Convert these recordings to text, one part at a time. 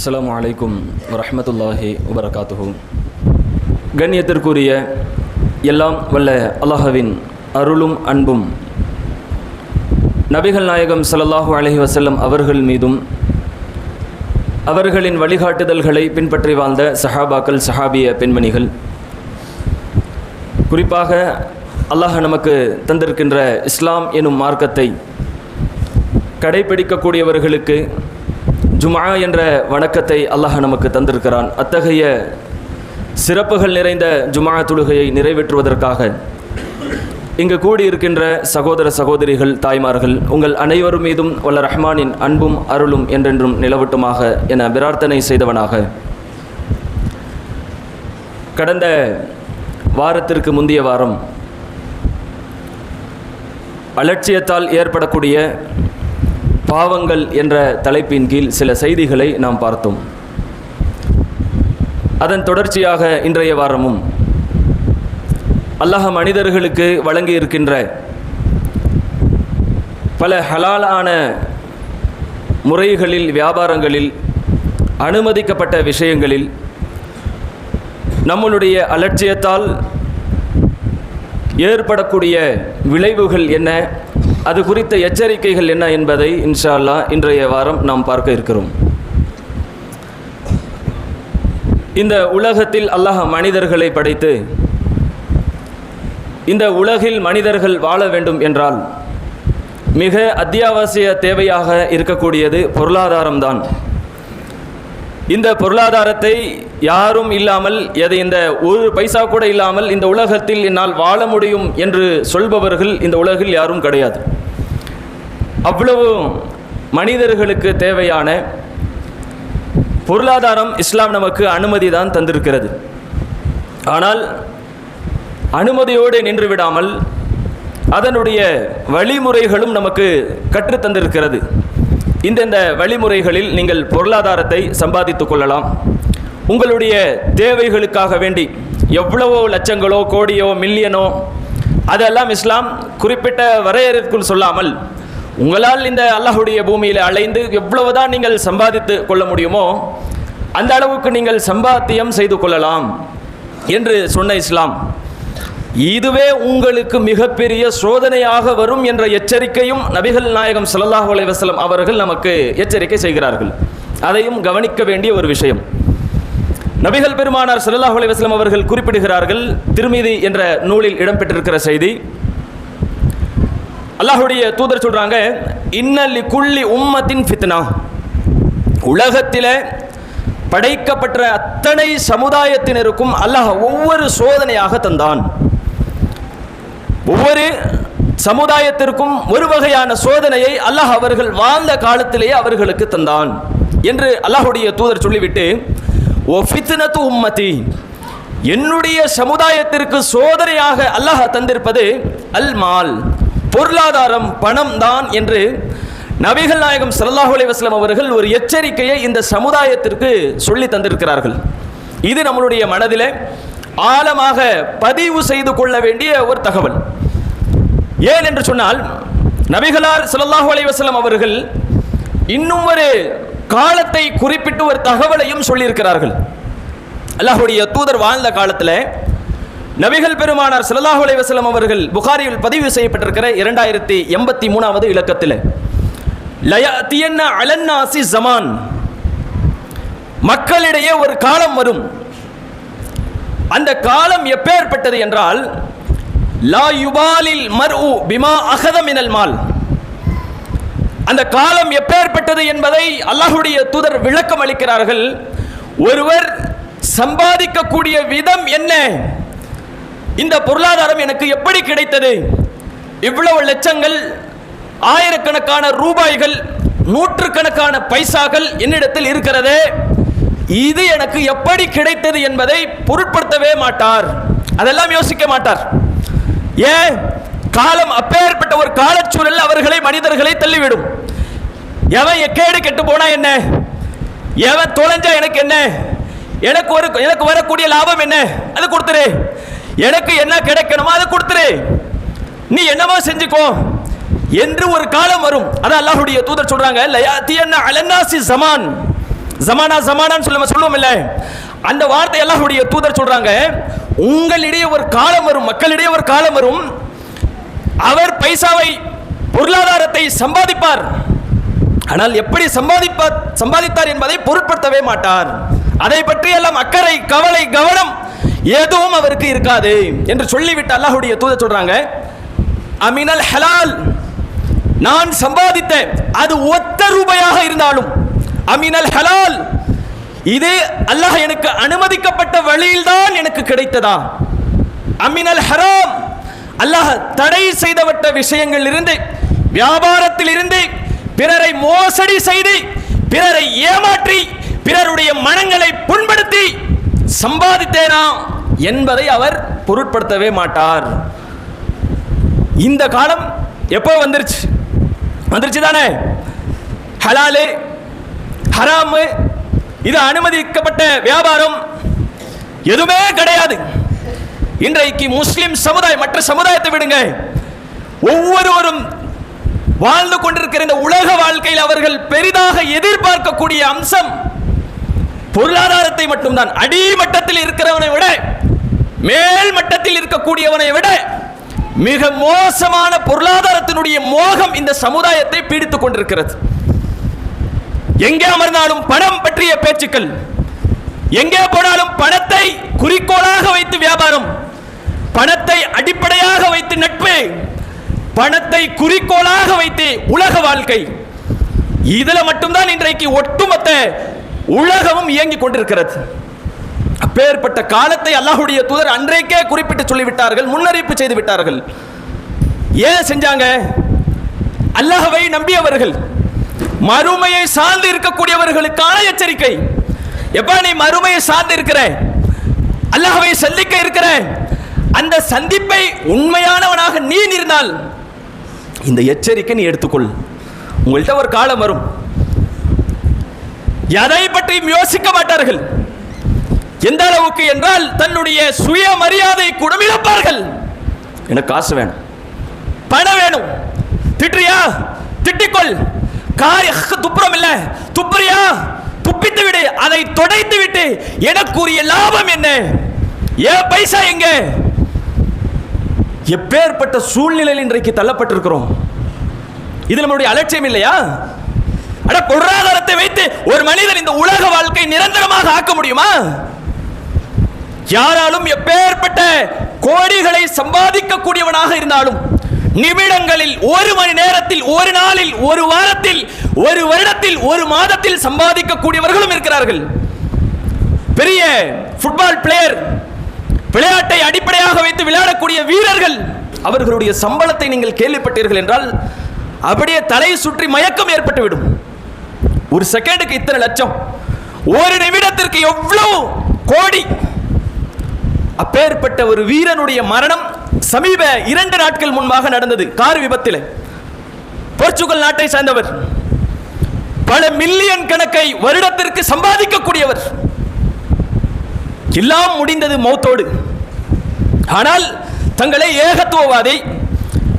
அஸ்லாம் வலைக்கும் வரமத்துல்லாஹி வபரகாத்துஹு. கண்ணியத்திற்குரிய எல்லாம் வல்ல அல்லாஹ்வின் அருளும் அன்பும் நபிகள் நாயகம் சல்லாஹூ அலஹி வசல்லம் அவர்கள் மீதும் அவர்களின் வழிகாட்டுதல்களை பின்பற்றி வாழ்ந்த சஹாபாக்கள் சஹாபிய பெண்மணிகள் குறிப்பாக அல்லாஹ் நமக்கு தந்திருக்கின்ற இஸ்லாம் எனும் மார்க்கத்தை கடைபிடிக்கக்கூடியவர்களுக்கு ஜுமா என்ற வணக்கத்தை அல்லாஹ் நமக்கு தந்திருக்கிறான். அத்தகைய சிறப்புகள் நிறைந்த ஜுமா தொழுகையை நிறைவேற்றுவதற்காக இங்கு கூடியிருக்கின்ற சகோதர சகோதரிகள் தாய்மார்கள் உங்கள் அனைவரும் மீதும் வல்ல ரஹ்மானின் அன்பும் அருளும் என்றென்றும் நிலவட்டுமாக என பிரார்த்தனை செய்தவனாக. கடந்த வாரத்திற்கு முந்தைய வாரம் அலட்சியத்தால் ஏற்படக்கூடிய பாவங்கள் என்ற தலைப்பின் கீழ் சில செய்திகளை நாம் பார்த்தோம். அதன் தொடர்ச்சியாக இன்றைய வாரமும் அல்லாஹ் மனிதர்களுக்கு வழங்கி இருக்கின்ற பல ஹலாலான முறைகளில் வியாபாரங்களில் அனுமதிக்கப்பட்ட விஷயங்களில் நம்மளுடைய அலட்சியத்தால் ஏற்படக்கூடிய விளைவுகள் என்ன? அது குறித்த எச்சரிக்கைகள் என்ன என்பதை இன்ஷா அல்லா இன்றைய வாரம் நாம் பார்க்க இருக்கிறோம். இந்த உலகத்தில் அல்லாஹ் மனிதர்களை படைத்து இந்த உலகில் மனிதர்கள் வாழ வேண்டும் என்றால் மிக அத்தியாவசிய தேவையாக இருக்கக்கூடியது பொருளாதாரம்தான். இந்த பொருளாதாரத்தை யாரும் இல்லாமல் எதை இந்த ஒரு பைசா கூட இல்லாமல் இந்த உலகத்தில் என்னால் வாழ முடியும் என்று சொல்பவர்கள் இந்த உலகில் யாரும் கிடையாது. அவ்வளவு மனிதர்களுக்கு தேவையான பொருளாதாரம் இஸ்லாம் நமக்கு அனுமதி தான் தந்திருக்கிறது. ஆனால் அனுமதியோடு நின்று விடாமல் அதனுடைய வழிமுறைகளும் நமக்கு கற்றுத்தந்திருக்கிறது இந்தந்த வழிமுறைகளில் நீங்கள் பொருளாதாரத்தை சம்பாதித்துக் கொள்ளலாம். உங்களுடைய தேவைகளுக்காக வேண்டி எவ்வளவோ லட்சங்களோ கோடியோ மில்லியனோ அதெல்லாம் இஸ்லாம் குறிப்பிட்ட வரையறைக்குள் சொல்லாமல் உங்களால் இந்த அல்லாஹுடைய பூமியில் அலைந்து எவ்வளவுதான் நீங்கள் சம்பாதித்து கொள்ள முடியுமோ அந்த அளவுக்கு நீங்கள் சம்பாத்தியம் செய்து கொள்ளலாம் என்று சொன்ன இஸ்லாம். இதுவே உங்களுக்கு மிகப்பெரிய சோதனையாக வரும் என்ற எச்சரிக்கையும் நபிகள் நாயகம் சல்லாஹ் அலைஹி அவர்கள் நமக்கு எச்சரிக்கை செய்கிறார்கள். அதையும் கவனிக்க வேண்டிய ஒரு விஷயம். நபிகள் பெருமானார் சல்லாஹ் அலைவாஸ்லம் அவர்கள் குறிப்பிடுகிறார்கள் திருமீதி என்ற நூலில் இடம்பெற்றிருக்கிற செய்தி. அல்லாஹுடைய தூதர் சொல்றாங்க இன்னலி குள்ளி உம்மத்தின் ஃபித்னா. உலகத்திலே படைக்கப்பட்ட அத்தனை சமுதாயத்தினருக்கும் அல்லாஹ் ஒவ்வொரு சோதனையாக தந்தான். ஒவ்வொரு சமுதாயத்திற்கும் ஒரு வகையான சோதனையை அல்லாஹ் அவர்கள் வாழ்ந்த காலத்திலேயே அவர்களுக்கு தந்தான் என்று அல்லாஹுடைய தூதர் சொல்லிவிட்டு ஓ உம்மதி என்னுடைய சமுதாயத்திற்கு சோதனையாக அல்லாஹ் தந்திருப்பது அல் மால் பொருளாதாரம் பணம் தான் என்று நபிகள் நாயகம் ஸல்லல்லாஹு அலைஹி அவர்கள் ஒரு எச்சரிக்கையை இந்த சமுதாயத்திற்கு சொல்லி தந்திருக்கிறார்கள். இது நம்மளுடைய மனதிலே ஆழமாக பதிவு செய்து கொள்ள வேண்டிய ஒரு தகவல். ஏன் என்று சொன்னால் நபிகளார் சுல்லாஹு அலைஹி அவர்கள் இன்னும் ஒரு காலத்தை குறிப்பிட்டு ஒரு தகவலையும் சொல்லியிருக்கிறார்கள். அல்லாஹுடைய தூதர் வாழ்ந்த காலத்தில் நபிகள் பெருமானார் சுல்லாஹு அலைஹி அவர்கள் புகாரியில் பதிவு செய்யப்பட்டிருக்கிற இரண்டாயிரத்தி எண்பத்தி மூணாவது இலக்கத்தில் லயத்தியன்ன அலன்னாசி ஜமான். மக்களிடையே ஒரு காலம் வரும். அந்த காலம் எப்பேற்பட்டது என்றால் லா யுபாலில் மர்உ பிமா அகதமினல் மால். அந்த காலம் எப்பேற்பட்டது என்பதை அல்லாஹுடைய தூதர் விளக்கம் அளிக்கிறார்கள். ஒருவர் சம்பாதிக்கக்கூடிய விதம் என்ன? இந்த பொருளாதாரம் எனக்கு எப்படி கிடைத்தது? இவ்வளவு லட்சங்கள் ஆயிரக்கணக்கான ரூபாய்கள் நூற்றுக்கணக்கான பைசாக்கள் என்னிடத்தில் இருக்கிறது. இது எனக்கு எப்படி கிடைத்தது என்பதை பொருட்படுத்தவே மாட்டார். அதெல்லாம் யோசிக்க மாட்டார். ஏன்? காலம் அப்பேற்பட்ட ஒரு காலச்சூழல் அவர்களை மனிதர்களை தள்ளிவிடும். எவன் எக்கேடு கெட்டு போனா என்ன? எவன் தொலைஞ்சா எனக்கு என்ன? எனக்கு ஒரு எனக்கு வரக்கூடிய லாபம் என்ன? அது கொடுத்துரு. எனக்கு என்ன கிடைக்கணுமோ அதை கொடுத்துரு. நீ என்னவோ செஞ்சுக்கோ. என்று ஒரு காலம் வரும். அதான் அல்லாஹுடைய தூதர் சொல்றாங்க லயாத்தியன்ன அலன்னாசி ஜமான். ஜமானா ஜமானான்னு சொல்லுவ சொல்லுவோம் இல்லை? அந்த வார்த்தை அல்லாஹுடைய தூதர் சொல்றாங்க உங்களிடையே ஒரு காலம் வரும் மக்களிடையே ஒரு காலம் வரும். அவர் பைசாவை பொருளாதாரத்தை சம்பாதிப்பார். ஆனால் எப்படி சம்பாதிப்பார் சம்பாதித்தார் என்பதை பொருட்படுத்தவே மாட்டார். அதை பற்றி எல்லாம் அக்கறை கவலை கவனம் எதுவும் அவருக்கு இருக்காது என்று சொல்லிவிட்டு அல்லாஹுடைய தூத சொல்றாங்க அமினல் ஹலால் நான் சம்பாதித்த அது ஒத்த ரூபாயாக இருந்தாலும் அமினல் ஹலால் இது அல்லாஹ் எனக்கு அனுமதிக்கப்பட்ட வழியில்தான் எனக்கு கிடைத்ததா? அமினல் ஹராம். அல்லாஹ் தடை செய்தவட்ட விஷயங்கள் இருந்து வியாபாரத்தில் இருந்து பிறரை மோசடி செய்து பிறரை ஏமாற்றி பிறருடைய மனங்களை புண்படுத்தி சம்பாதித்தேனா என்பதை அவர் பொருட்படுத்தவே மாட்டார். இந்த காலம் எப்போ வந்துருச்சு? வந்துருச்சு தானே ஹலாலு ஹராமு இது அனுமதிக்கப்பட்ட வியாபாரம் எதுவுமே கிடையாது. இன்றைக்கு முஸ்லிம் சமுதாயம் மற்ற சமுதாயத்தை விடுங்க. ஒவ்வொருவரும் வாழ்ந்து கொண்டிருக்கிற இந்த உலக வாழ்க்கையில் அவர்கள் பெரிதாக எதிர்பார்க்கக்கூடிய அம்சம் பொருளாதாரத்தை மட்டும்தான். அடிமட்டத்தில் இருக்கிறவனை விட மேல் மட்டத்தில் இருக்கக்கூடியவனை விட மிக மோசமான பொருளாதாரத்தினுடைய மோகம் இந்த சமுதாயத்தை பீடித்துக் கொண்டிருக்கிறது. எங்கே அமர்ந்தாலும் பணம் பற்றிய பேச்சுக்கள். எங்கே போனாலும் பணத்தை குறிக்கோளாக வைத்து வியாபாரம். பணத்தை அடிப்படையாக வைத்து நட்பு. பணத்தை குறிக்கோளாக வைத்து உலக வாழ்க்கை. இதுல மட்டும்தான் இன்றைக்கு ஒட்டுமொத்த உலகமும் இயங்கிக் கொண்டிருக்கிறது. அப்பேற்பட்ட காலத்தை அல்லாஹுடைய தூதர் அன்றைக்கே குறிப்பிட்டு சொல்லிவிட்டார்கள் முன்னறிவிப்பு செய்து விட்டார்கள். ஏன் செஞ்சாங்க? அல்லாஹவை நம்பியவர்கள். மறுமையை சார்ந்து இருக்கக்கூடியவர்களுக்கான எச்சரிக்கை. எப்ப நீ மறுமையை சார்ந்து இருக்கிற? அல்லாஹ்வை சந்திக்க இருக்கிற? அந்த சந்திப்பை உண்மையானவனாக நீ இருந்தால் இந்த எச்சரிக்கை நீ எடுத்துக்கொள். உங்கள்கிட்ட ஒரு காலம் வரும். எதை பற்றியும் யோசிக்க மாட்டார்கள். எந்த அளவுக்கு என்றால் தன்னுடைய சுயமரியாதை கூட இழப்பார்கள். எனக்கு காசு வேணும். பணம் வேணும். திட்டுறியா? திட்டிக்கொள். காய் துப்புரம் இல்ல? துப்புறியா? துப்பித்து விடு. அதை தொடைத்து விட்டு எனக்குரிய லாபம் என்ன? ஏன் பைசா எங்க? எப்பேற்பட்ட சூழ்நிலையில் இன்றைக்கு தள்ளப்பட்டிருக்கிறோம்? இது நம்மளுடைய அலட்சியம் இல்லையா? அட பொருளாதாரத்தை வைத்து ஒரு மனிதன் இந்த உலக வாழ்க்கை நிரந்தரமாக ஆக்க முடியுமா? யாராலும் எப்பேற்பட்ட கோடிகளை சம்பாதிக்கக்கூடியவனாக இருந்தாலும் நிமிடங்களில் ஒரு மணி நேரத்தில் ஒரு நாளில் ஒரு வாரத்தில் ஒரு வருடத்தில் ஒரு மாதத்தில் சம்பாதிக்கக்கூடியவர்களும் இருக்கிறார்கள். பெரிய ஃபுட்பால் பிளேயர் விளையாட்டை அடிப்படையாக வைத்து விளையாடக்கூடிய வீரர்கள் அவர்களுடைய சம்பளத்தை நீங்கள் கேள்விப்பட்டீர்கள் என்றால் அப்படியே தலையை சுற்றி மயக்கம் ஏற்பட்டுவிடும். ஒரு செகண்டுக்கு இத்தனை லட்சம். ஒரு நிமிடத்திற்கு எவ்வளவு கோடி? அப்பேற்பட்ட ஒரு வீரனுடைய மரணம் சமீப இரண்டு நாட்கள் முன்பாக நடந்தது கார் விபத்தில். போர்ச்சுகல் நாட்டை சேர்ந்தவர் பல மில்லியன் கணக்கை வருடத்திற்கு சம்பாதிக்கக்கூடியவர். எல்லாம் முடிந்தது மௌத்தோடு. ஆனால் தங்களை ஏகத்துவவாதி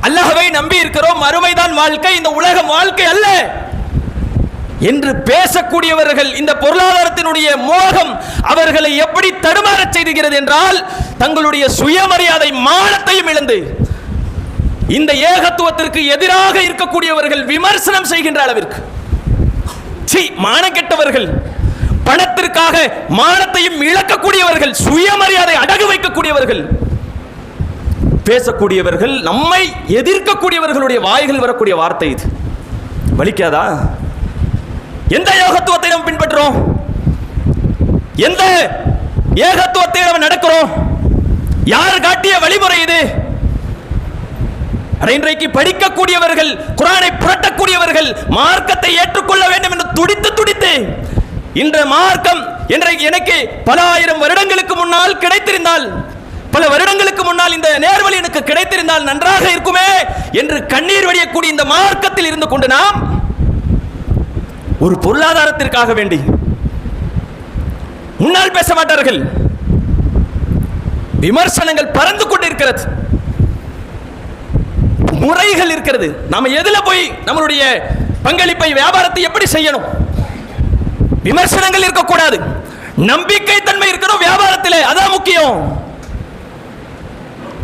அல்லாஹ்வை நம்பி இருக்கிறோம் அருமைதான் வாழ்க்கை. இந்த உலகம் வாழ்க்கை அல்ல. என்று பேசக்கூடியவர்கள் இந்த பொருளாதாரத்தினுடைய மோகம் அவர்களை எப்படி தடுமாறச் செய்துகிறது என்றால் தங்களுடைய சுயமரியாதை மானத்தையும் இழந்து இந்த ஏகத்துவத்திற்கு எதிராக இருக்கக்கூடியவர்கள் விமர்சனம் செய்கின்ற அளவிற்கு சி மானக்கெட்டவர்கள் பணத்திற்காக மானத்தையும் இழக்கக்கூடியவர்கள் சுயமரியாதை அடகு வைக்கக்கூடியவர்கள் பேசக்கூடியவர்கள் நம்மை எதிர்க்கக்கூடியவர்களுடைய வாய்கள் வரக்கூடிய வார்த்தை இது. வலிக்காதா? எந்த யோகத்துவத்தை நம்ம பின்பற்றுறோம்? எந்த ஏகத்துவத்தை நம்ம நடக்கிறோம்? யார் காட்டிய வழிமுறை இது? இன்றைக்கு படிக்கக்கூடியவர்கள் குரானை புரட்டக்கூடியவர்கள் மார்க்கத்தை ஏற்றுக்கொள்ள வேண்டும் என்று துடித்து துடித்து இந்த மார்க்கம் இன்றைக்கு எனக்கு பல ஆயிரம் வருடங்களுக்கு முன்னால் கிடைத்திருந்தால் பல வருடங்களுக்கு முன்னால் இந்த நேர்வழி எனக்கு கிடைத்திருந்தால் நன்றாக இருக்குமே என்று கண்ணீர் வடியக்கூடிய இந்த மார்க்கத்தில் இருந்து கொண்டு நாம் ஒரு பொருளாதாரத்திற்காக வேண்டி. முன்னால் பேச மாட்டார்கள். விமர்சனங்கள் பறந்து கொண்டிருக்கிறது. முறைகள் இருக்கிறது. நாம எதுல போய் நம்மளுடைய பங்களிப்பை வியாபாரத்தை எப்படி செய்யணும்? விமர்சனங்கள் இருக்கக்கூடாது. நம்பிக்கை தன்மை இருக்கணும் வியாபாரத்திலே. அதான் முக்கியம்.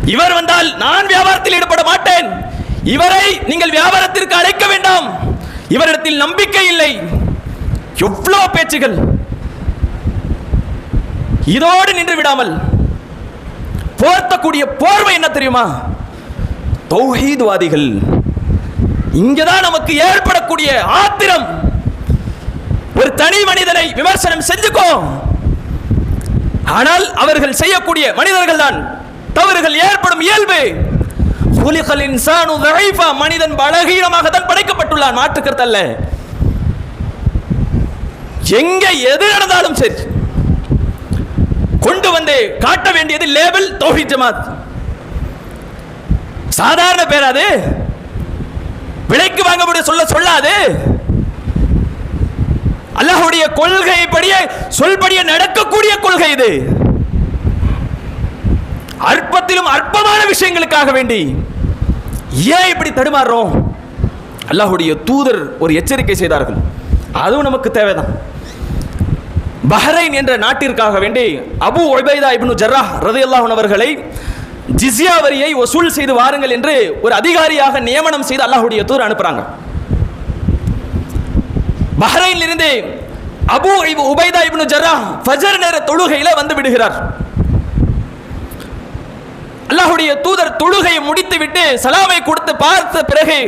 இவர் வந்தால் நான் வியாபாரத்தில் ஈடுபட மாட்டேன். இவரை நீங்கள் வியாபாரத்திற்கு அழைக்க வேண்டாம். இவரிடத்தில் நம்பிக்கை இல்லை. எவ்வளவு பேச்சுகள். இதோடு நின்று விடாமல் போர்த்தக்கூடிய போர்வை என்ன தெரியுமா? தௌஹீத்வாதிகள். இங்கதான் நமக்கு ஏற்படக்கூடிய ஆத்திரம். ஒரு தனி மனிதனை விமர்சனம் செஞ்சுக்கோ ஆனால் அவர்கள் செய்யக்கூடிய மனிதர்கள் தான் தவறுகள் ஏற்படும் இயல்பு. மனிதன் பலகீனமாக தான் படைக்கப்பட்டுள்ளான் மாற்றுக்கிறது அல்ல. எங்க எது நடந்தாலும் சரி கொண்டு வந்து காட்ட வேண்டியது லேபிள் தௌஹீத் ஜமாத். சாதாரண பேர் அது. விலைக்கு வாங்க முடிய சொல்ல சொல்லாது. அல்லாஹுடைய கொள்கைப்படியே சொல்படியே நடக்கக்கூடிய கொள்கை இது. அற்பத்திலும் அற்பமான விஷயங்களுக்காக வேண்டி. ஏன் இப்படி தடுமாறுறோம்? அல்லாஹுடைய தூதர் ஒரு எச்சரிக்கை செய்தார்கள். அதுவும் நமக்கு தேவைதான். பஹ்ரைன் என்ற நாட்டிற்காக வேண்டி அபு உபைதா இப்னு ஜர்ரா ரதி அல்லாஹன் அவர்களை ஜிஸ்யா வரியை வசூல் செய்து வாருங்கள் என்று ஒரு அதிகாரியாக நியமனம் செய்து அல்லாஹுடைய தூர் அனுப்புறாங்க. பஹ்ரைனில் இருந்து அபு உபைதா இப்னு ஜர்ரா ஃபஜர் நேர தொழுகையில் வந்து விடுகிறார். அல்லாஹுடைய தூதர் தொழுகையை முடித்துவிட்டு சலாமை கொடுத்து பார்த்த பிறகு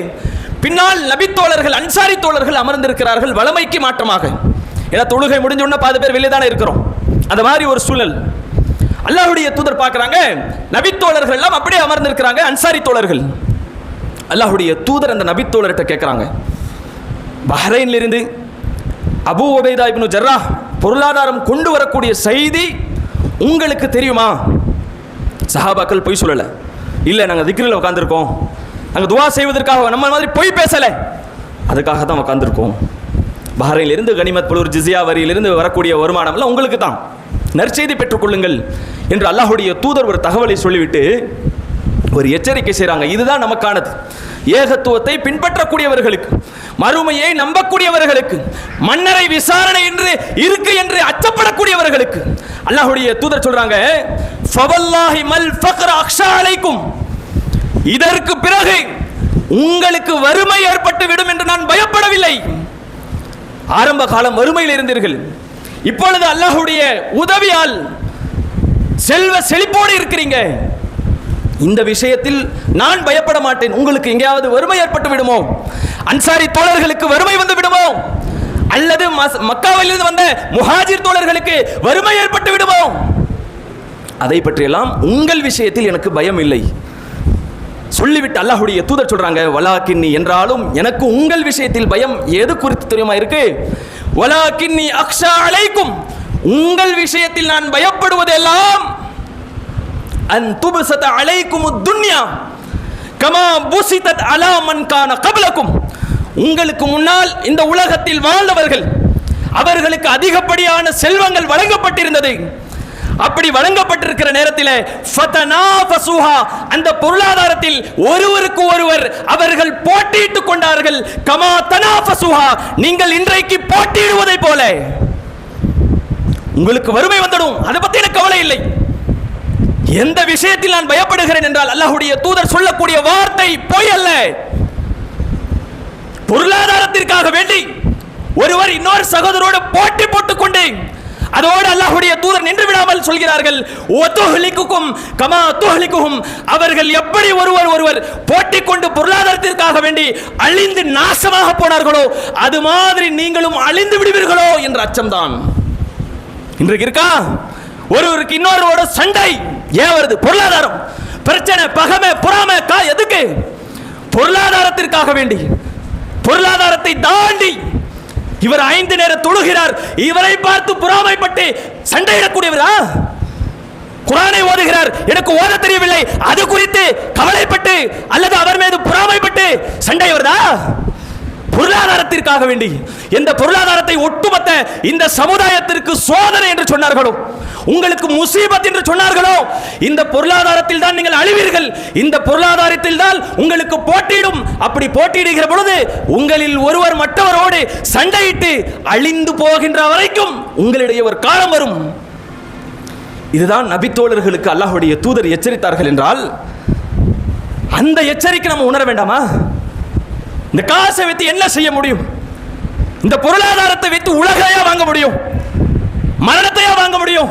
பின்னால் நபித்தோழர்கள் அன்சாரி தோழர்கள் அமர்ந்திருக்கிறார்கள் வளமைக்கு மாற்றமாக. ஏன்னா தொழுகை முடிஞ்ச உடனே பாதி பேர் வெளியே தானே இருக்கிறோம். அந்த மாதிரி ஒரு சூழல். அல்லாஹுடைய தூதர் பார்க்குறாங்க நபித்தோழர்கள் எல்லாம் அப்படியே அமர்ந்திருக்கிறாங்க அன்சாரி தோழர்கள். அல்லாஹுடைய தூதர் அந்த நபித்தோழர்கிட்ட கேட்குறாங்க. பஹ்ரைனிலிருந்து அபு உபைதா இப்னு ஜர்ரா பொருளாதாரம் கொண்டு வரக்கூடிய செய்தி உங்களுக்கு தெரியுமா? சஹாபாக்கள் பொய் சொல்லலை. இல்லை நாங்கள் திக்ரில் உட்காந்துருக்கோம் நாங்கள் துவா செய்வதற்காக நம்ம மாதிரி பொய் பேசலை. அதுக்காக தான் உட்காந்துருக்கோம் பஹ்ரைனிலிருந்து கனிமத் புலூர் ஜிசியா வரியிலிருந்து வரக்கூடிய வருமானம்லாம் உங்களுக்கு தான். நற்செய்தி பெற்றுக்கொள்ளுங்கள் என்று அல்லாஹுடைய தூதர் ஒரு தகவலை சொல்லிவிட்டு ஒரு எச்சரிக்கை செய்கிறாங்க இதுதான் நமக்கானது. ஏகத்துவத்தை பின்பற்றக்கூடியவர்களுக்கு மறுமையை நம்பக்கூடியவர்களுக்கு மன்னரை விசாரணை என்று இருக்கு என்று அச்சப்படக்கூடியவர்களுக்கு அல்லாஹுடைய தூதர் சொல்றாங்க ஃபவல்லாஹி மல் ஃபக்ர அக்ஷா அலைக்கும். இதற்கு பிறகு உங்களுக்கு வறுமை ஏற்பட்டு விடும் என்று நான் பயப்படவில்லை. ஆரம்ப காலம் வறுமையில் இருந்தீர்கள். இப்பொழுது அல்லாஹுடைய உதவியால் செல்வ செழிப்போடு இருக்கிறீங்க. இந்த விஷயத்தில் நான் பயப்பட மாட்டேன். உங்களுக்கு எங்கேயாவது வறுமை ஏற்பட்டு விடுமோ? அன்சாரி தோழர்களுக்கு வறுமை வந்து விடுமோ? அல்லது மஸ்- மக்காவிலிருந்து வந்த முஹாஜிர் தோழர்களுக்கு வறுமை ஏற்பட்டு விடுவோம். அதை பற்றியெல்லாம் உங்கள் விஷயத்தில் எனக்கு பயம் இல்லை. சொல்லிவிட்டு அல்லாஹுடைய தூதர் சொல்றாங்க வலாக்கின்னி என்றாலும் எனக்கு உங்கள் விஷயத்தில் பயம் எது குறித்து தெரியுமா இருக்கு? வலாக்கின்னி அக்ஷா அழைக்கும் உங்கள் விஷயத்தில் நான் பயப்படுவதெல்லாம் அன் துபுசத அழைக்கும் துன்யா கமா புசிதத் அலா மன் கான கபலக்கும். உங்களுக்கு முன்னால் இந்த உலகத்தில் வாழ்ந்தவர்கள் அவர்களுக்கு அதிகப்படியான செல்வங்கள் வழங்கப்பட்டிருந்தது. அப்படி வழங்கப்பட்டிருக்கிற நேரத்தில் அந்த பொருளாதாரத்தில் ஒருவருக்கு ஒருவர் அவர்கள் போட்டியிட்டுக் கொண்டார்கள். கமா தனாஃபசுஹா நீங்கள் இன்றைக்கு போட்டியிடுவதை போல. உங்களுக்கு வறுமை வந்துடும் அதை பத்தி எனக்கு கவலை இல்லை. எந்த விஷயத்தில் நான் பயப்படுகிறேன் என்றால் அல்லாஹுடைய தூதர் சொல்லக்கூடிய வார்த்தை பொய் அல்ல. பொருளாதாரத்திற்காக வேண்டி ஒருவர் இன்னொரு சகோதரோடு போட்டி போட்டுக் கொண்டு அதோடு அல்லாஹுடைய தூதர் நின்று விடாமல் சொல்கிறார்கள் ஒத்துஹலிக்குக்கும் கமா துஹலிக்குகும் அவர்கள் எப்படி ஒருவர் ஒருவர் போட்டி கொண்டு பொருளாதாரத்திற்காக வேண்டி அழிந்து நாசமாக போனார்களோ அது மாதிரி நீங்களும் அழிந்து விடுவீர்களோ என்ற அச்சம்தான். இன்றைக்கு இருக்கா? ஒருவருக்கு இன்னொருவரோட சண்டை ஏன் வருது? பொருளாதாரம். பிரச்சனை பகமை பொறாமை எதுக்கு? பொருளாதாரத்திற்காக வேண்டி. பொருளாதாரத்தை தாண்டி இவர் ஐந்து நேரம் தொழுகிறார். இவரை பார்த்து பொறாமைப்பட்டு சண்டையிடக்கூடியவரா? குரானை ஓதுகிறார். எனக்கு ஓத தெரியவில்லை. அது குறித்து கவலைப்பட்டு அல்லது அவர் மீது பொறாமைப்பட்டு சண்டையவர்தான் பொருளாதாரத்திற்காக வேண்டி எந்த பொருளாதாரத்தை ஒட்டுமொத்த இந்த சமுதாயத்திற்கு சோதனை என்று சொன்னார்களோ உங்களுக்கு முசீபத் என்று சொன்னார்களோ இந்த பொருளாதாரத்தில் தான் நீங்கள் அழிவீர்கள். இந்த பொருளாதாரத்தில் தான் உங்களுக்கு போட்டியிடும். அப்படி போட்டியிடுகிற பொழுது உங்களில் ஒருவர் மற்றவரோடு சண்டையிட்டு அழிந்து போகின்ற வரைக்கும் உங்களிடையே ஒரு காலம் வரும். இதுதான் நபித்தோழர்களுக்கு அல்லாஹுடைய தூதர் எச்சரித்தார்கள் என்றால் அந்த எச்சரிக்கை நம்ம உணர வேண்டாமா? இந்த காசை வைத்து என்ன செய்ய முடியும்? இந்த பொருளாதாரத்தை வைத்து உலகையா வாங்க முடியும்? மரணத்தையா வாங்க முடியும்?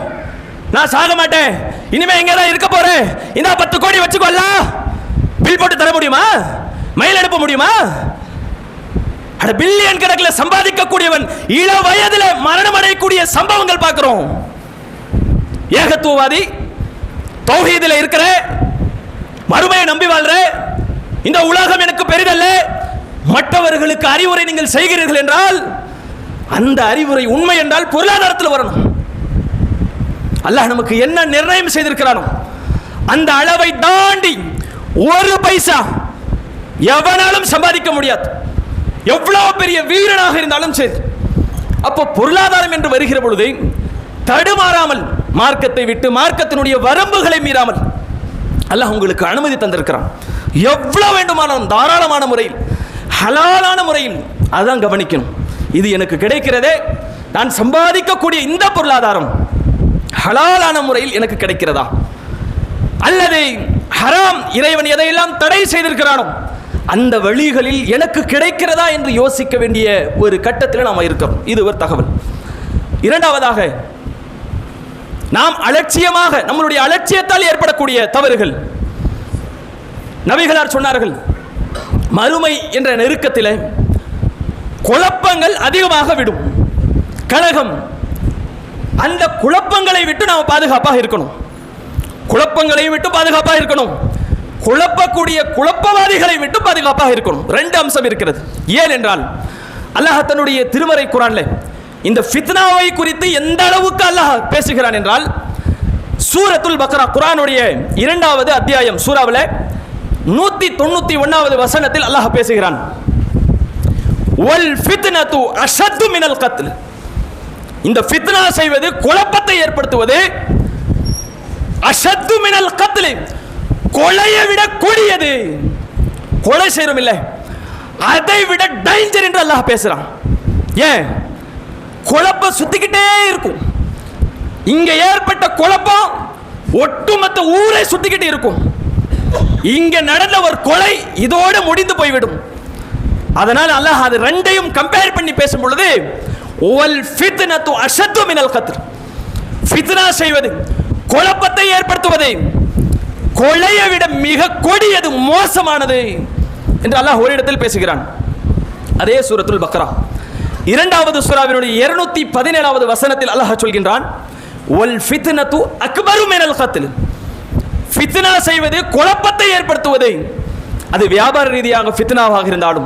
நான் சாக மாட்டேன். இனிமே எங்க தான் இருக்க போறேன்? இந்த பத்து கோடி வச்சுக்கொள்ள பில் போட்டு தர முடியுமா? மயில் அனுப்ப முடியுமா? அட பில்லியன் கணக்கில் சம்பாதிக்கக்கூடியவன் இள வயதில் மரணம் அடையக்கூடிய சம்பவங்கள் பார்க்கிறோம். ஏகத்துவவாதி தௌஹீதில் இருக்கிற. மறுமையை நம்பி வாழ்ற. இந்த உலகம் எனக்கு பெரிதல்ல. மற்றவர்களுக்கு அறிவுரை நீங்கள் செய்கிறீர்கள் என்றால் அந்த அறிவுரை உண்மை என்றால் பொருளாதாரத்தில் வரணும். அல்லாஹ் நமக்கு என்ன நிர்ணயம் செய்திருக்கிறானோ அந்த அளவை தாண்டி ஒரு பைசா எவனாலும் சம்பாதிக்க முடியாது. எவ்வளவு பெரிய வீரனாக இருந்தாலும் சரி. அப்போ பொருளாதாரம் என்று வருகிற பொழுது தடுமாறாமல் மார்க்கத்தை விட்டு மார்க்கத்தினுடைய வரம்புகளை மீறாமல் அல்லாஹ் உங்களுக்கு அனுமதி தந்திருக்கிறான். எவ்வளவு வேண்டுமானாலும் தாராளமான முறையில் ஹலாலான முறையில் அதான் கவனிக்கணும். இது எனக்கு கிடைக்கிறதே நான் சம்பாதிக்கக்கூடிய இந்த பொருளாதாரம் ஹலாலான முறையில் எனக்கு கிடைக்கிறதா? அல்லது ஹராம் இறைவன் எதையெல்லாம் தடை செய்திருக்கிறானோ அந்த வழிகளில் எனக்கு கிடைக்கிறதா என்று யோசிக்க வேண்டிய ஒரு கட்டத்தில் நாம் இருக்கிறோம் இது ஒரு தகவல். இரண்டாவதாக நாம் அலட்சியமாக நம்மளுடைய அலட்சியத்தால் ஏற்படக்கூடிய தவறுகள். நபிகளார் சொன்னார்கள் மறுமை என்ற நெருக்கத்தில் குழப்பங்கள் அதிகமாக விடும். கழகம் அந்த குழப்பங்களை விட்டு நாம் பாதுகாப்பாக இருக்கணும். குழப்பங்களையும் விட்டு பாதுகாப்பாக இருக்கணும். குழப்பக்கூடிய குழப்பவாதிகளை விட்டு பாதுகாப்பாக இருக்கணும். ரெண்டு அம்சம் இருக்கிறது. ஏன் என்றால் அல்லாஹ் தன்னுடைய திருமறை குரான்ல இந்த ஃபித்னாவை குறித்து எந்த அளவுக்கு அல்லாஹ் பேசுகிறான் என்றால் சூரத்துல் பக்ரா குரானுடைய இரண்டாவது அத்தியாயம் சூறாவில் நூத்தி தொண்ணூத்தி ஒன்னாவது வசனத்தில் அல்லாஹ் பேசுகிறான். ஒல் ஃபித்னத்து அஷத்து மினல் கத்ல். இந்த ஃபித்னா செய்வது குழப்பத்தை ஏற்படுத்துவது அஷத்து மினல் கத்ல் கொலையை விட கொடியது. கொலை செய்யறோம் இல்லை. அதை விட டேஞ்சர் என்று அல்லாஹ் பேசுறான். ஏன்? குழப்பம் சுத்திக்கிட்டே இருக்கும். இங்க ஏற்பட்ட குழப்பம் ஒட்டுமொத்த ஊரை சுத்திக்கிட்டு இருக்கும். இங்க நடந்த ஒரு கொலை இதோடு முடிந்து போய்விடும். அதனால் அல்லாஹ் அது ரெண்டையும் கம்பேர் பண்ணி பேசும் பொழுது ஒல் ஃபித்னத்து அஷத்து மினல் கத்ர். ஃபித்னா செய்வது குழப்பத்தை ஏற்படுத்துவது கொலையை விட மிக கொடியது மோசமானது என்று அல்லாஹ் ஒரு இடத்தில் பேசுகிறான். அதே சூரத்துல் பக்ரா. இரண்டாவது சூறாவினுடைய இருநூத்தி பதினேழாவது வசனத்தில் அல்லாஹ் சொல்கின்றான் ஒல் ஃபித்னத்து அக்பரு மினல் கத்ல் ஃபித்னா செய்வது குழப்பத்தை ஏற்படுத்துவது. அது வியாபார ரீதியாக ஃபித்னாவாக இருந்தாலும்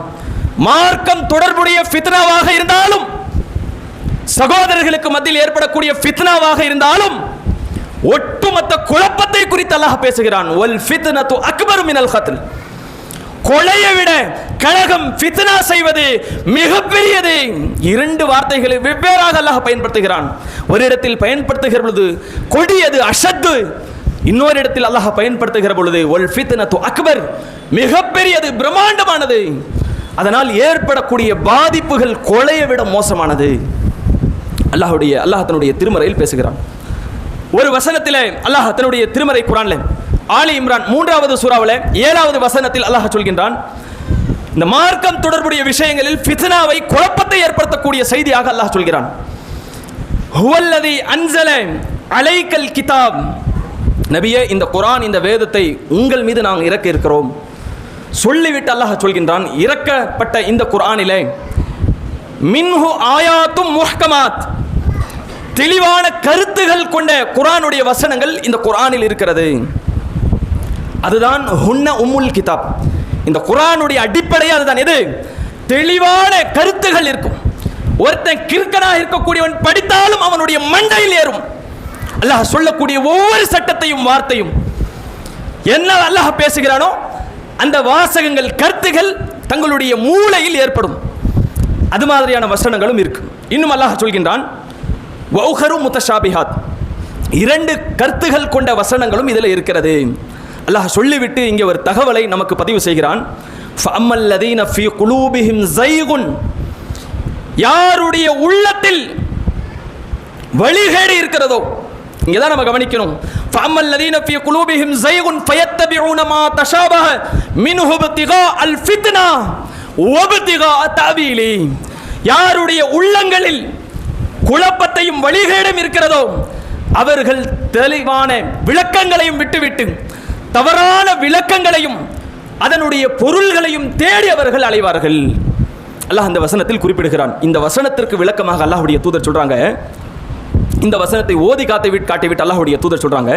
மார்க்கம் தொடர்புடைய ஃபித்னாவாக இருந்தாலும் சகோதரர்களுக்கு மத்தியில் ஏற்படக்கூடிய ஃபித்னாவாக இருந்தாலும் ஒட்டுமொத்த குழப்பத்தை குறித்து அல்லாஹ் பேசுகிறான். ஒல் ஃபித்னத்து அக்பரு மினல் கத்ல் கொலையை விட கழகம் ஃபித்னா செய்வது மிகப்பெரியது. இரண்டு வார்த்தைகளை வெவ்வேறாக அல்லாஹ் பயன்படுத்துகிறான். ஒரு இடத்தில் பயன்படுத்துகிற பொழுது கொடியது அஷத்து இன்னொரு இடத்தில் அல்லாஹ் பயன்படுத்துகிற பொழுது ஒல் ஃபித்னத்து அக்பர் மிகப்பெரியது பிரம்மாண்டமானது. அதனால் ஏற்படக்கூடிய பாதிப்புகள் கொலையை விட மோசமானது. அல்லாஹுடைய அல்லாஹ் தன்னுடைய திருமறையில் பேசுகிறான். ஒரு வசனத்தில் அல்லாஹ் தன்னுடைய திருமறை குரான்ல ஆலி இம்ரான் மூன்றாவது சூறாவில் ஏழாவது வசனத்தில் அல்லாஹ் சொல்கின்றான் இந்த மார்க்கம் தொடர்புடைய விஷயங்களில் ஃபித்னாவை குழப்பத்தை ஏற்படுத்தக்கூடிய செய்தியாக அல்லாஹ் சொல்கிறான். ஹுவல்லதி அன்சல அலைக்கல் கிதாப் நபியே இந்த குரான் இந்த வேதத்தை உங்கள் மீது நாங்கள் இறக்க இருக்கிறோம். சொல்லிவிட்டு அல்லாஹ் சொல்கின்றான் இறக்கப்பட்ட இந்த குரானிலே மின்ஹு ஆயாத்தும் முஹ்கமாத். தெளிவான கருத்துகள் கொண்ட குரானுடைய வசனங்கள் இந்த குரானில் இருக்கிறது. அதுதான் ஹுன்ன உம்முல் கிதாப். இந்த குரானுடைய அடிப்படையே அதுதான். எது? தெளிவான கருத்துகள் இருக்கும். ஒருத்தன் கிறுக்கனாக இருக்கக்கூடியவன் படித்தாலும் அவனுடைய மண்டையில் ஏறும். அல்லாஹ் சொல்லக்கூடிய ஒவ்வொரு சட்டத்தையும் வார்த்தையும் என்ன அல்லாஹ் பேசுகிறானோ அந்த வாசகங்கள் கருத்துகள் தங்களுடைய மூளையில் ஏற்படும். அது மாதிரியான வசனங்களும் இருக்கு. இன்னும் அல்லாஹ் சொல்கின்றான் வௌஹரு முத்தஷாபிஹாத். இரண்டு கருத்துகள் கொண்ட வசனங்களும் இதில் இருக்கிறது. அல்லாஹ் சொல்லிவிட்டு இங்கே ஒரு தகவலை நமக்கு பதிவு செய்கிறான் யாருடைய உள்ளத்தில் வழிகேடு இருக்கிறதோ இங்கே தான் நம்ம கவனிக்கணும். ஃபாமல் லதீன ஃபி குலூபிஹிம் ஸைகுன் ஃபயத்தபிஊன மா தஷாபஹ மின்ஹு இப்திகா அல் ஃபித்னா வப்திகா தவீலி யாருடைய உள்ளங்களில் குழப்பத்தையும் வழிகேடும் இருக்கிறதோ அவர்கள் தெளிவான விளக்கங்களையும் விட்டுவிட்டு தவறான விளக்கங்களையும் அதனுடைய பொருள்களையும் தேடி அவர்கள் அலைவார்கள். அல்லாஹ் அந்த வசனத்தில் குறிப்பிடுகிறான். இந்த வசனத்திற்கு விளக்கமாக அல்லாஹுடைய தூதர் சொல்கிறாங்க இந்த வசனத்தை ஓதி காத்து விட்டு காட்டிவிட்டு அல்லாஹுடைய தூதர் சொல்கிறாங்க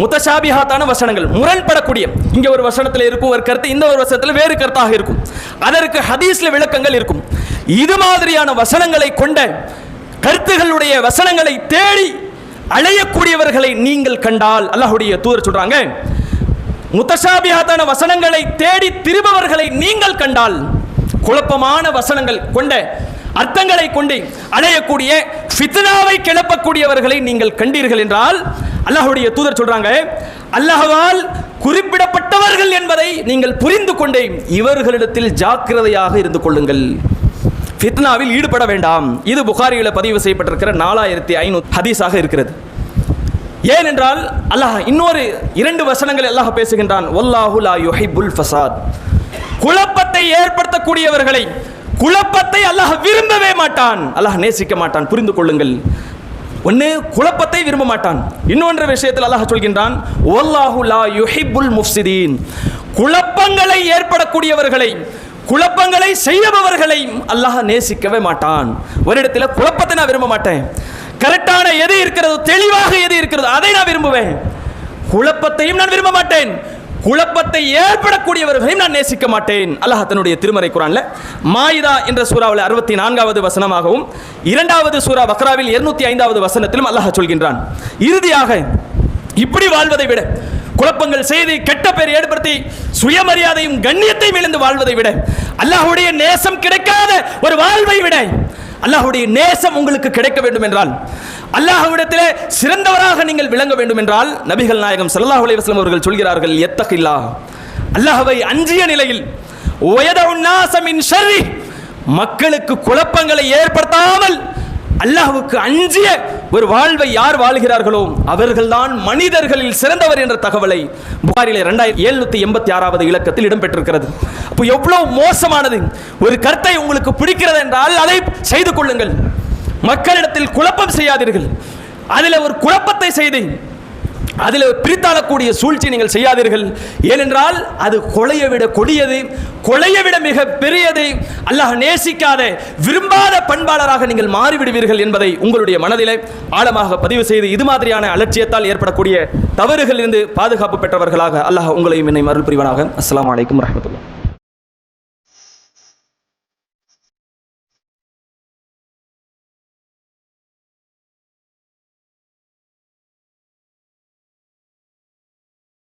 முத்தசாபிஹாத்தான வசனங்கள் முரண்படக்கூடிய. இங்க ஒரு வசனத்தில் இருக்கும் ஒரு கருத்து இந்த ஒரு வசனத்தில் வேறு கருத்தாக இருக்கும். அதற்கு ஹதீஸ்ல விளக்கங்கள் இருக்கும். இது மாதிரியான வசனங்களை கொண்ட கருத்துகளுடைய வசனங்களை தேடி அலையக்கூடியவர்களை நீங்கள் கண்டால் அல்லாஹுடைய தூதர் சொல்றாங்க முத்தசாபிஹாத்தான வசனங்களை தேடி திரும்பவர்களை நீங்கள் கண்டால் குழப்பமான வசனங்கள் கொண்ட அர்த்தங்களை கொண்டு அடையக்கூடிய ஃபித்னாவை கிளப்பக்கூடியவர்களை நீங்கள் கண்டீர்கள் என்றால் அல்லாஹுடைய தூதர் சொல்றாங்க அல்லாஹால் குறிப்பிடப்பட்டவர்கள் என்பதை நீங்கள் புரிந்து கொண்டே இவர்களிடத்தில் ஜாக்கிரதையாக இருந்து கொள்ளுங்கள். ஃபித்னாவில் ஈடுபட வேண்டாம். இது புகாரியில் பதிவு செய்யப்பட்டிருக்கிற நாலாயிரத்தி ஐநூறு ஹதீஸாக இருக்கிறது. ஏனென்றால் அல்லாஹ் இன்னொரு இரண்டு வசனங்கள் அல்லாஹ் பேசுகின்றான் ஒல்லாஹுலா ஃபசாத். குழப்பத்தை ஏற்படுத்தக்கூடியவர்களை குழப்பத்தை அல்லாஹ் விரும்பவே மாட்டான். அல்லாஹ் நேசிக்க மாட்டான். புரிந்து கொள்ளுங்கள். ஒன்று குழப்பத்தை விரும்ப மாட்டான். இன்னொன்று விஷயத்தில் அல்லாஹ் சொல்கின்றான் ஓல்லாஹு லா யுஹிபுல் முஃப்சிதீன். குழப்பங்களை ஏற்படக்கூடியவர்களை குழப்பங்களை செய்யபவர்களை அல்லாஹ் நேசிக்கவே மாட்டான். ஒரு இடத்துல குழப்பத்தை நான் விரும்ப மாட்டேன். கரெக்டான எது இருக்கிறது தெளிவாக எது இருக்கிறதோ அதை நான் விரும்புவேன். குழப்பத்தையும் நான் விரும்ப மாட்டேன். குழப்பத்தை ஏற்படக்கூடியவர்களையும் நான் நேசிக்க மாட்டேன். அல்லாஹ் தன்னுடைய திருமறை குரான்ல மாயிதா என்ற சூறாவில் அறுபத்தி நான்காவது வசனமாகவும் இரண்டாவது சூறா பக்ராவில் இருநூத்தி ஐந்தாவது வசனத்திலும் அல்லாஹ் சொல்கின்றான். இறுதியாக இப்படி வாழ்வதை விட குழப்பங்கள் செய்து கெட்ட பெயர் ஏற்படுத்தி சுயமரியாதையும் கண்ணியத்தையும் இழந்து வாழ்வதை விட அல்லாஹுடைய நேசம் கிடைக்காத ஒரு வாழ்வை விட அல்லாஹுடைய நேசம் உங்களுக்கு கிடைக்க வேண்டும் என்றால் அல்லாஹ்விடத்திலே சிறந்தவராக நீங்கள் விளங்க வேண்டும் என்றால் நபிகள் நாயகம் சல்லாஹ் அலைவாஸ்லம் அவர்கள் சொல்கிறார்கள் எத்தகில்லா. அல்லாஹவை அஞ்சிய நிலையில் மக்களுக்கு குழப்பங்களை ஏற்படுத்தாமல் அல்லாஹுக்கு அஞ்சிய ஒரு வாழ்வை யார் வாழ்கிறார்களோ அவர்கள்தான் மனிதர்களில் சிறந்தவர் என்ற தகவலை புகாரிலே ரெண்டாயிரத்தி எழுநூத்தி எண்பத்தி ஆறாவது இலக்கத்தில் இடம்பெற்றிருக்கிறது. அப்போ எவ்வளவு மோசமானது? ஒரு கருத்தை உங்களுக்கு பிடிக்கிறது என்றால் அதை செய்து கொள்ளுங்கள். மக்களிடத்தில் குழப்பம் செய்யாதீர்கள். அதில் ஒரு குழப்பத்தை செய்து அதில் பிரித்தாளக்கூடிய சூழ்ச்சி நீங்கள் செய்யாதீர்கள். ஏனென்றால் அது கொலையை விட கொடியது. கொலையை விட மிக பெரியது. அல்லாஹ் நேசிக்காத விரும்பாத பண்பாளராக நீங்கள் மாறிவிடுவீர்கள் என்பதை உங்களுடைய மனதிலே ஆழமாக பதிவு செய்து இது மாதிரியான அலட்சியத்தால் ஏற்படக்கூடிய தவறுகளிலிருந்து பாதுகாப்பு பெற்றவர்களாக அல்லாஹ் உங்களையும் என்னை மருள் புரிவனாக. அஸ்ஸலாமு அலைக்கும்